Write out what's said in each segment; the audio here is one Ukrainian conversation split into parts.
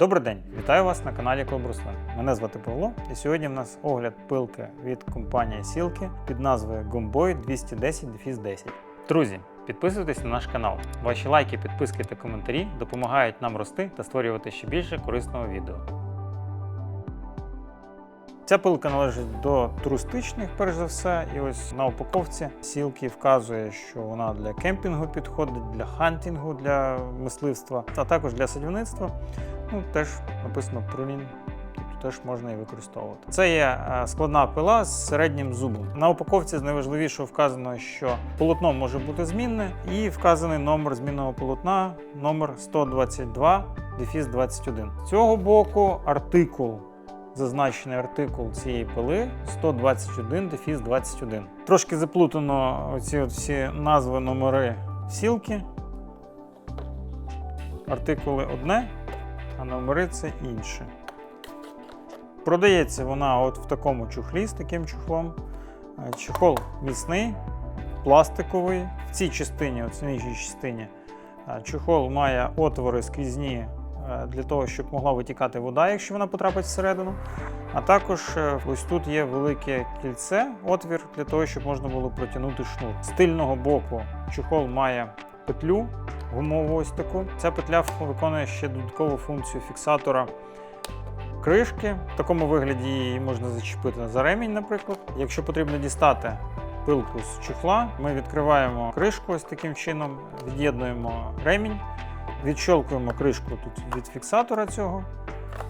Добрий день, вітаю вас на каналі Клуб Руслан. Мене звати Павло, і сьогодні в нас огляд пилки від компанії Сілки під назвою Gomboy 210 10 Друзі, підписуйтесь на наш канал. Ваші лайки, підписки та коментарі допомагають нам рости та створювати ще більше корисного відео. Ця пилка належить до туристичних, перш за все, і ось на упаковці сілки вказує, що вона для кемпінгу підходить, для хантінгу, для мисливства, а також для садівництва. Ну, теж написано прунінг, тобто теж можна і використовувати. Це є е, складна пила з середнім зубом. На упаковці з найважливішого вказано, що полотно може бути змінне, і вказаний номер змінного полотна номер 122 дефіс 21. З цього боку артикул. Зазначений артикул цієї пили 121 дефіс 21. Трошки заплутано оці всі назви номери сілки. Артикули одне, а номери це інше. Продається вона от в такому чухлі з таким чухлом. Е, Чехол міцний, пластиковий. В цій частині, в нижній частині, е, чехол має отвори скрізні е, для того, щоб могла витікати вода, якщо вона потрапить всередину. А також ось тут є велике кільце, отвір для того, щоб можна було протягнути шнур. З тильного боку чохол має петлю гумову ось таку. Ця петля виконує ще додаткову функцію фіксатора кришки. В такому вигляді її можна зачепити за ремінь, наприклад. Якщо потрібно дістати пилку з чохла, ми відкриваємо кришку ось таким чином, від'єднуємо ремінь, відщолкуємо кришку тут від фіксатора цього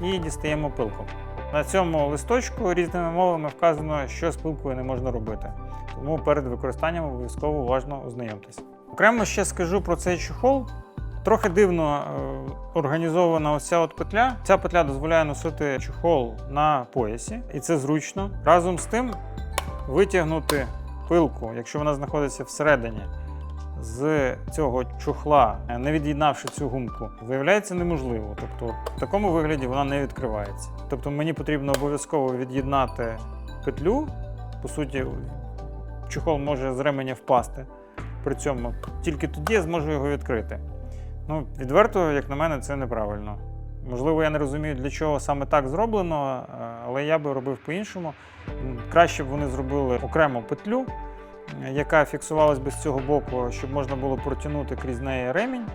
і дістаємо пилку. На цьому листочку різними мовами вказано, що з пилкою не можна робити. Тому перед використанням обов'язково уважно ознайомтесь. Окремо ще скажу про цей чохол. Трохи дивно е, організована ось ця от петля. Ця петля дозволяє носити чохол на поясі, і це зручно. Разом з тим витягнути пилку, якщо вона знаходиться всередині з цього чохла, е, не від'єднавши цю гумку, виявляється неможливо. Тобто в такому вигляді вона не відкривається. Тобто мені потрібно обов'язково від'єднати петлю. По суті, чохол може з ременя впасти. При цьому тільки тоді я зможу його відкрити. Ну, відверто, як на мене, це неправильно. Можливо, я не розумію, для чого саме так зроблено, е, але я би робив по-іншому. Краще б вони зробили окрему петлю, яка фіксувалась би з цього боку, щоб можна було протягнути крізь неї ремінь.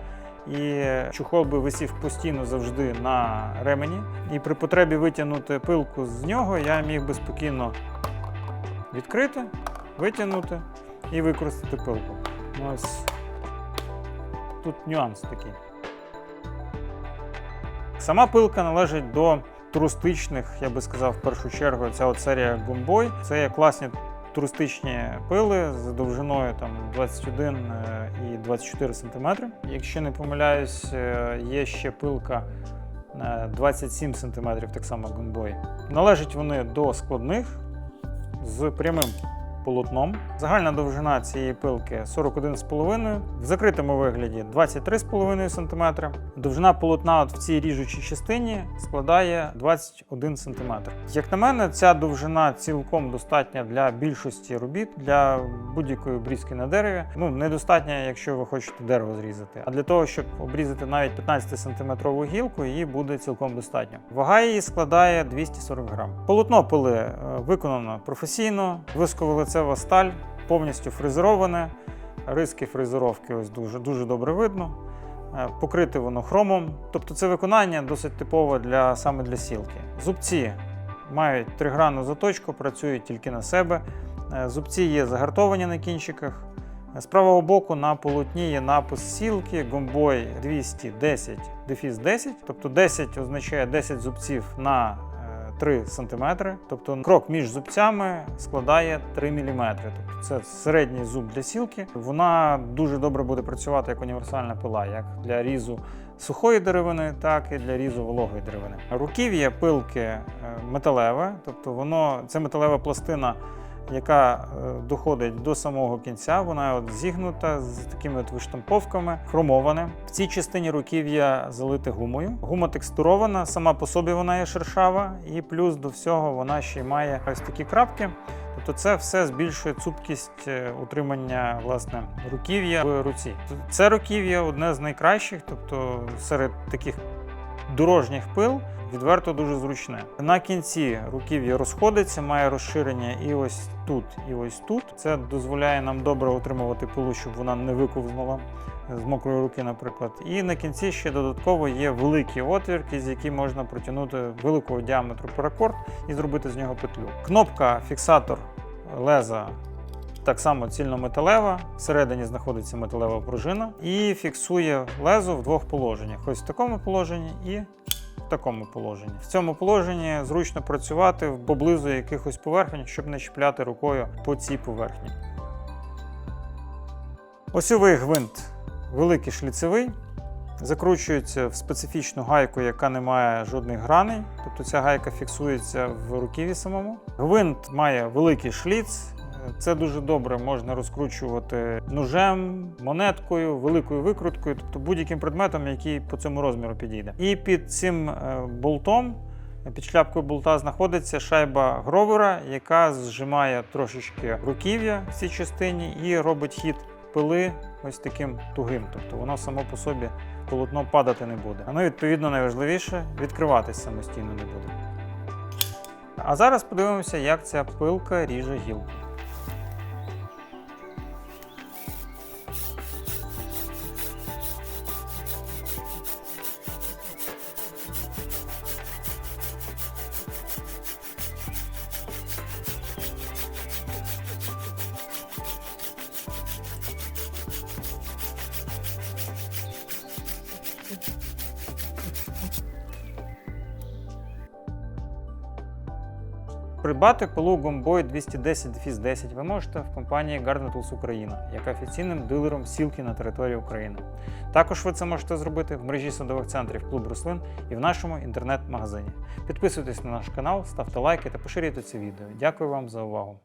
І чухол би висів постійно завжди на ремені. І при потребі витягнути пилку з нього я міг би спокійно відкрити, витягнути і використати пилку. Ось тут нюанс такий. Сама пилка належить до туристичних, я би сказав, в першу чергу, ця от серія Гумбой. Це є класні туристичні пили з довжиною там 21 е, і 24 см. Якщо не помиляюсь, е, є ще пилка е, 27 см, так само Гумбой. Належать вони до складних з прямим полотном. Загальна довжина цієї пилки 41,5, в закритому вигляді 23,5 см. Довжина полотна от в цій ріжучій частині складає 21 см. Як на мене, ця довжина цілком достатня для більшості робіт, для будь-якої обрізки на дереві. Ну, недостатня, якщо ви хочете дерево зрізати. А для того, щоб обрізати навіть 15 см гілку, її буде цілком достатньо. Вага її складає 240 грам. Полотно пили е, виконано професійно, висковолицева сталь, повністю фрезероване. Риски фрезеровки ось дуже, дуже добре видно. Е, Покрите воно хромом. Тобто це виконання досить типове для, саме для сілки. Зубці мають тригранну заточку, працюють тільки на себе. Е, Зубці є загартовані на кінчиках. Е, З правого боку на полотні є напис сілки Гомбой 210 дефіс 10. Тобто 10 означає 10 зубців на 3 см. Тобто крок між зубцями складає 3 мм. Тобто це середній зуб для сілки. Вона дуже добре буде працювати як універсальна пила, як для різу сухої деревини, так і для різу вологої деревини. Руків'я пилки е, металеве, тобто воно це металева пластина. Яка е, доходить до самого кінця, вона от зігнута з такими от виштамповками, хромоване. В цій частині руків'я залите гумою. Гума текстурована, сама по собі вона є шершава, і плюс до всього вона ще й має ось такі крапки. Тобто це все збільшує цупкість е, утримання власне руків'я в руці. Це руків'я одне з найкращих, тобто серед таких дорожніх пил відверто дуже зручне. На кінці руків'я розходиться, має розширення і ось тут, і ось тут. Це дозволяє нам добре отримувати пилу, щоб вона не виковзнула з мокрої руки, наприклад. І на кінці ще додатково є великий отвір, крізь який можна протягнути великого діаметру паракорд і зробити з нього петлю. Кнопка фіксатор леза так само цільнометалева, всередині знаходиться металева пружина і фіксує лезо в двох положеннях: ось в такому положенні і в такому положенні. В цьому положенні зручно працювати поблизу якихось поверхень, щоб не чіпляти рукою по цій поверхні. Осьовий гвинт великий шліцевий. Закручується в специфічну гайку, яка не має жодних граней, тобто ця гайка фіксується в руківі самому. Гвинт має великий шліц. Це дуже добре можна розкручувати ножем, монеткою, великою викруткою, тобто будь-яким предметом, який по цьому розміру підійде. І під цим е, болтом, під шляпкою болта, знаходиться шайба гровера, яка зжимає трошечки руків'я в цій частині і робить хід пили ось таким тугим. Тобто воно само по собі полотно падати не буде. Ну, відповідно, найважливіше відкриватись самостійно не буде. А зараз подивимося, як ця пилка ріже гілку. Придбати пилу Gomboy 210 10 ви можете в компанії Garden Tools Україна, яка офіційним дилером сілки на території України. Також ви це можете зробити в мережі садових центрів клуб рослин і в нашому інтернет-магазині. Підписуйтесь на наш канал, ставте лайки та поширюйте це відео. Дякую вам за увагу!